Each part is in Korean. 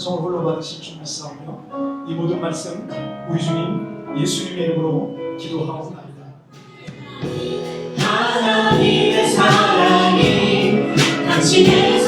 찬송을 홀로 받으실 주님 싸우며 이 모든 말씀 우리 주님 예수님의 이름으로 기도하옵나이다. 하나님의 사랑이 당신의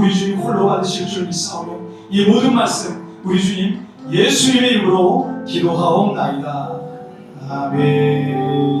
우리 주님 홀로 받으실 줄 믿사오며 이 모든 말씀 우리 주님 예수님의 이름으로 기도하옵나이다. 아멘.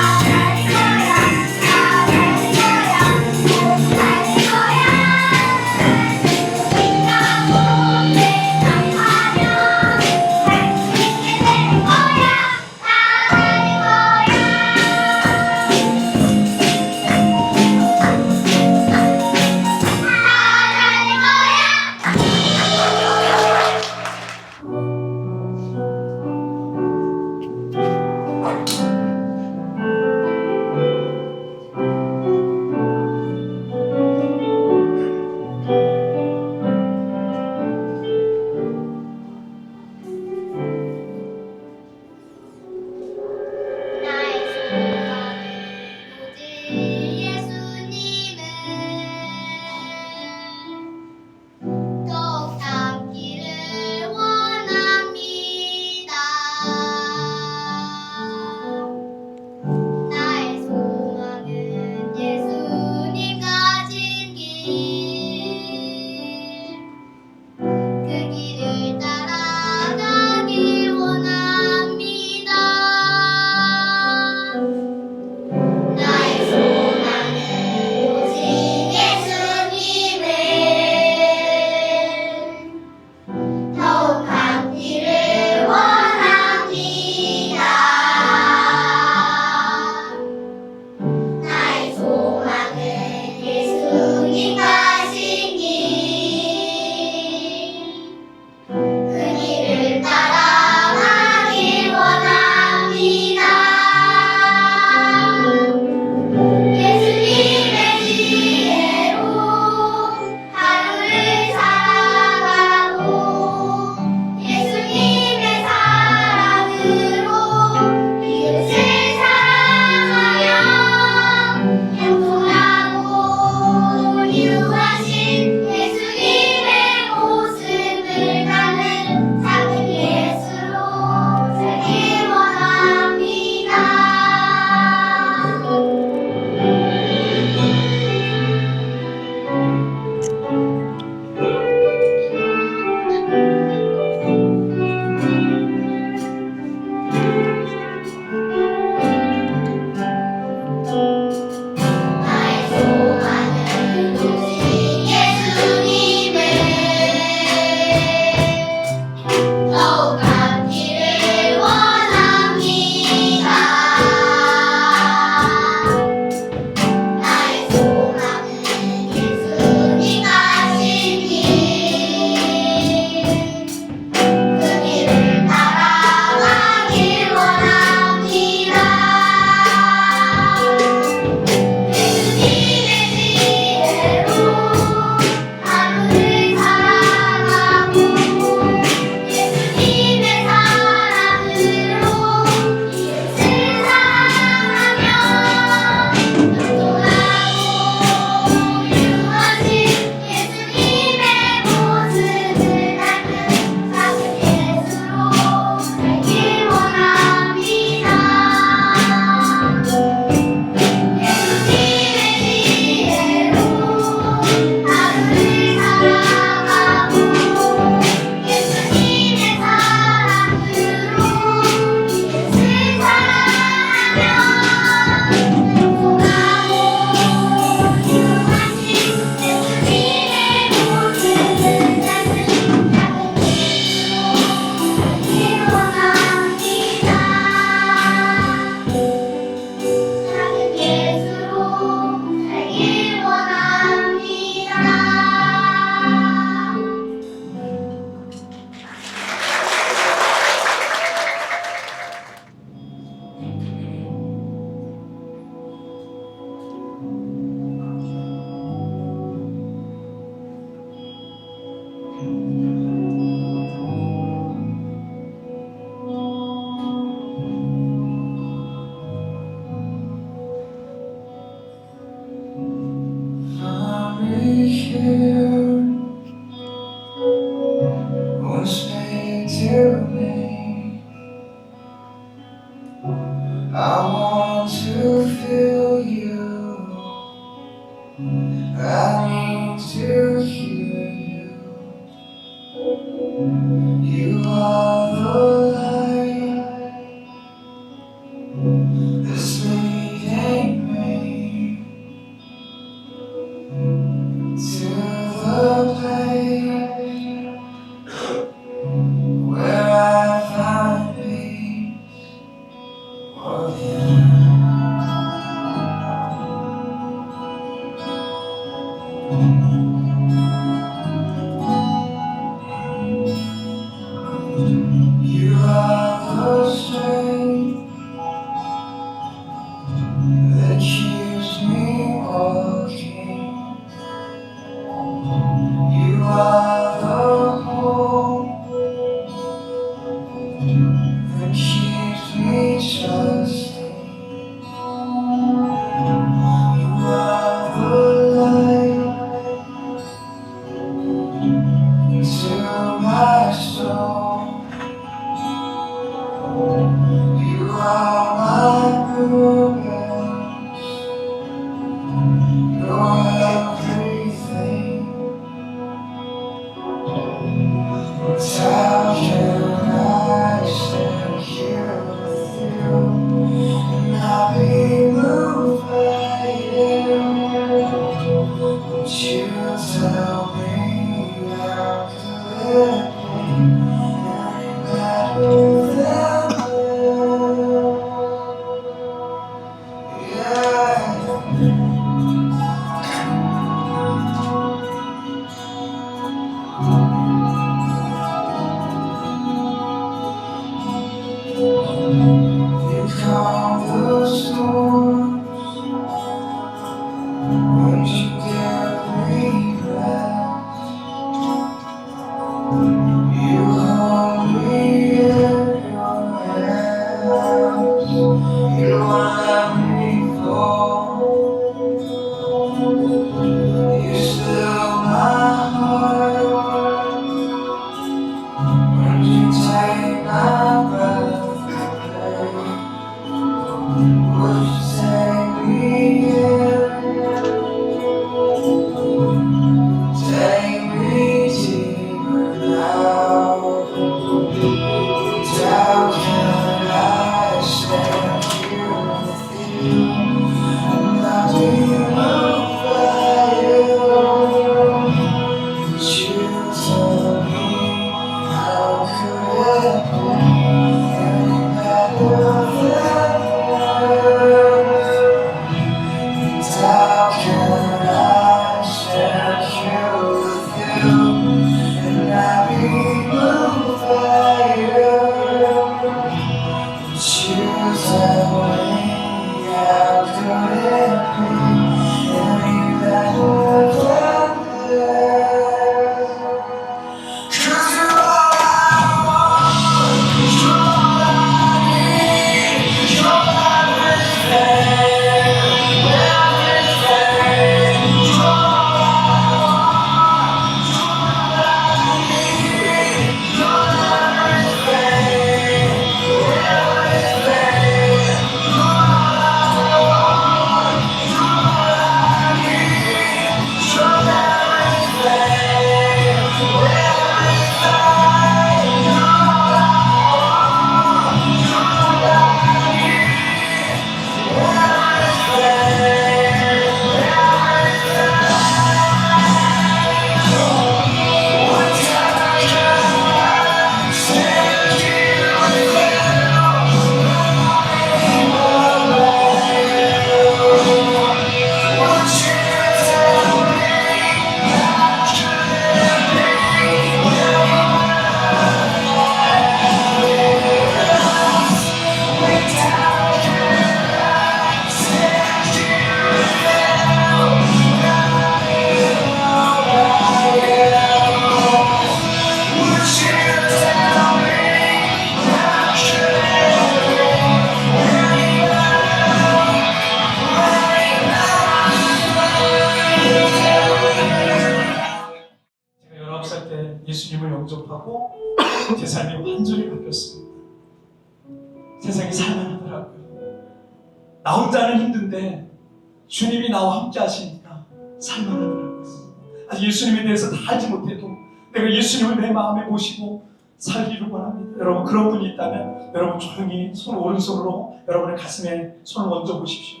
예수님에 대해서 다 알지 못해도 내가 예수님을 내 마음에 모시고 살기를 원합니다. 여러분 그런 분이 있다면 여러분 조용히 손 오른손으로 여러분의 가슴에 손을 얹어 보십시오.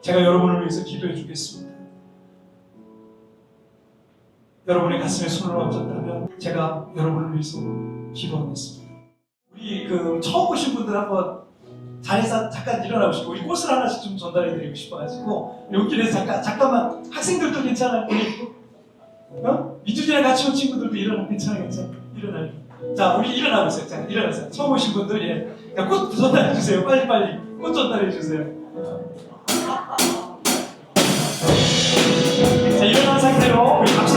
제가 여러분을 위해서 기도해 주겠습니다. 여러분의 가슴에 손을 얹었다면 제가 여러분을 위해서 기도하겠습니다. 우리 그 처음 오신 분들 한번 자리에서 잠깐 일어나 보시고 우리 꽃을 하나씩 좀 전달해 드리고 싶어가지고 여기에서 잠깐 잠깐만 학생들도 괜찮아요. 어? 미주진이랑 같이 온 친구들도 일어나 괜찮아 괜찮아 일어나요. 자 우리 일어나 보세요. 자 일어나세요. 처음 오신 분들 예. 야, 꽃 전달해 주세요. 빨리 빨리 꽃 전달해 주세요. 자 일어난 상태로 우리 박수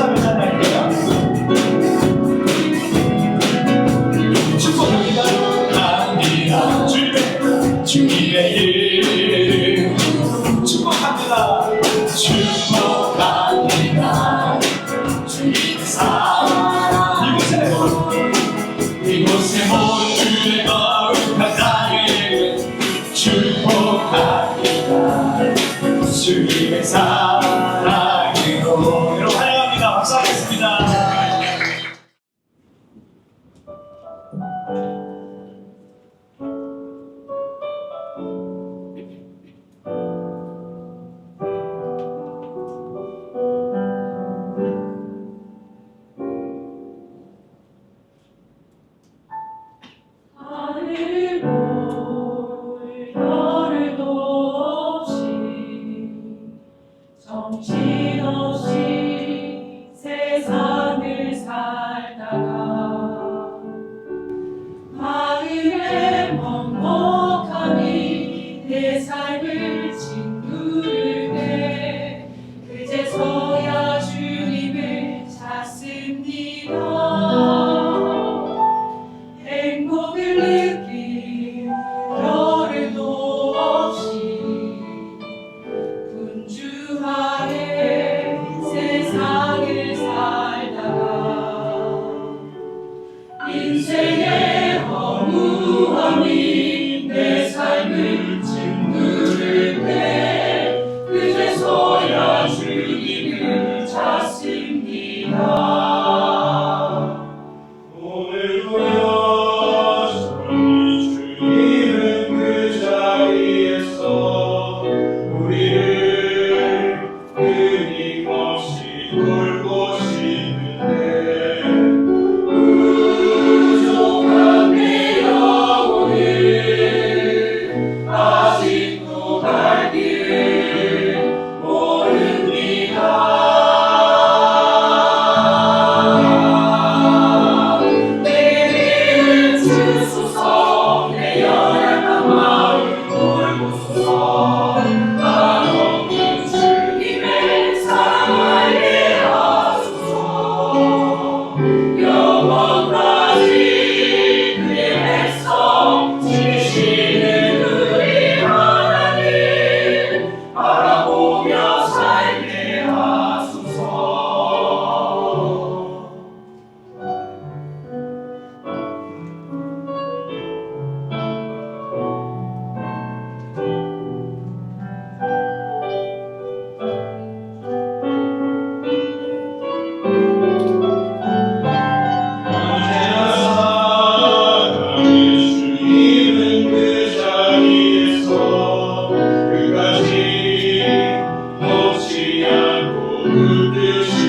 않고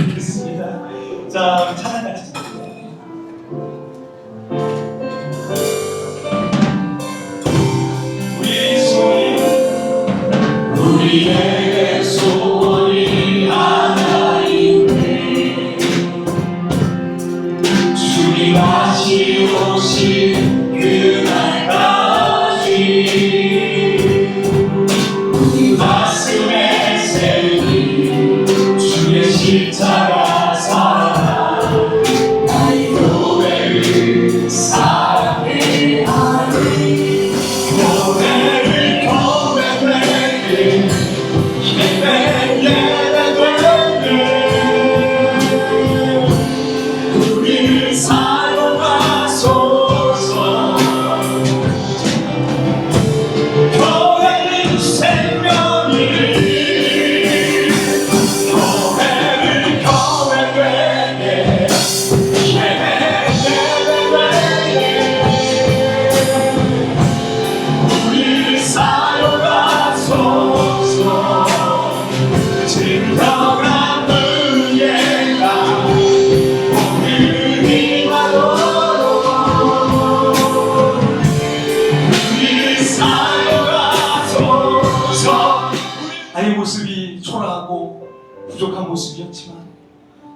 뵙겠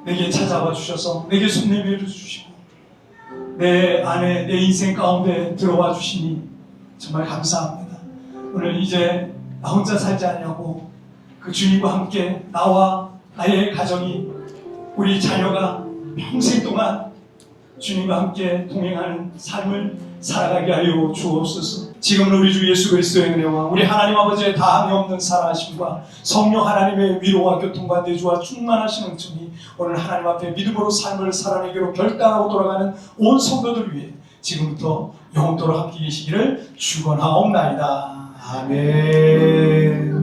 내게 찾아와 주셔서 내게 손 내밀어 주시고 내 안에 내 인생 가운데 들어와 주시니 정말 감사합니다. 오늘 이제 나 혼자 살지 않냐고 그 주님과 함께 나와 나의 가정이 우리 자녀가 평생 동안 주님과 함께 동행하는 삶을 살아가게 하여 주옵소서. 지금은 우리 주 예수 그리스도의 은혜와 우리 하나님 아버지의 다함이 없는 사랑하심과 성령 하나님의 위로와 교통과 내주와 충만하신 은총이 오늘 하나님 앞에 믿음으로 삶을 살아내기로 결단하고 돌아가는 온 성도들 위해 지금부터 영원토록 함께 계시기를 축원하옵나이다. 아멘.